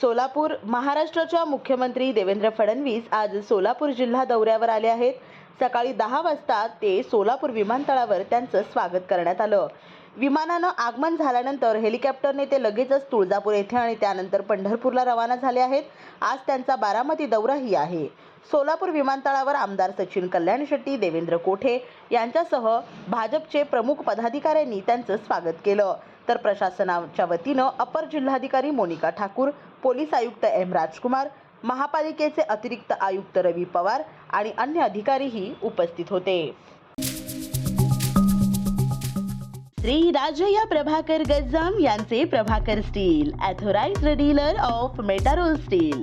सोलापूर महाराष्ट्राच्या मुख्यमंत्री देवेंद्र फडणवीस आज सोलापूर जिल्हा दौऱ्यावर आले आहेत. सकाळी दहा वाजता ते सोलापूर विमानतळावर त्यांचं स्वागत करण्यात आलं. विमानानं आगमन झाल्यानंतर हेलिकॉप्टरने ते लगेचच तुळजापूर येथे आणि त्यानंतर पंढरपूरला रवाना झाले आहेत. आज त्यांचा बारामती दौराही आहे. सोलापूर विमानतळावर आमदार सचिन कल्याण शेट्टी देवेंद्र कोठे यांच्यासह भाजपचे प्रमुख पदाधिकाऱ्यांनी त्यांचं स्वागत केलं. तर प्रशासनाच्या वतीनं अपर जिल्हाधिकारी मोनिका ठाकूर पोलीस आयुक्त एम राजकुमार महापालिकेचे अतिरिक्त आयुक्त रवी पवार आणि अन्य अधिकारीही उपस्थित होते. श्री राजया प्रभाकर गज्जाम यांचे Prabhakar steel authorised dealer of Metarol steel.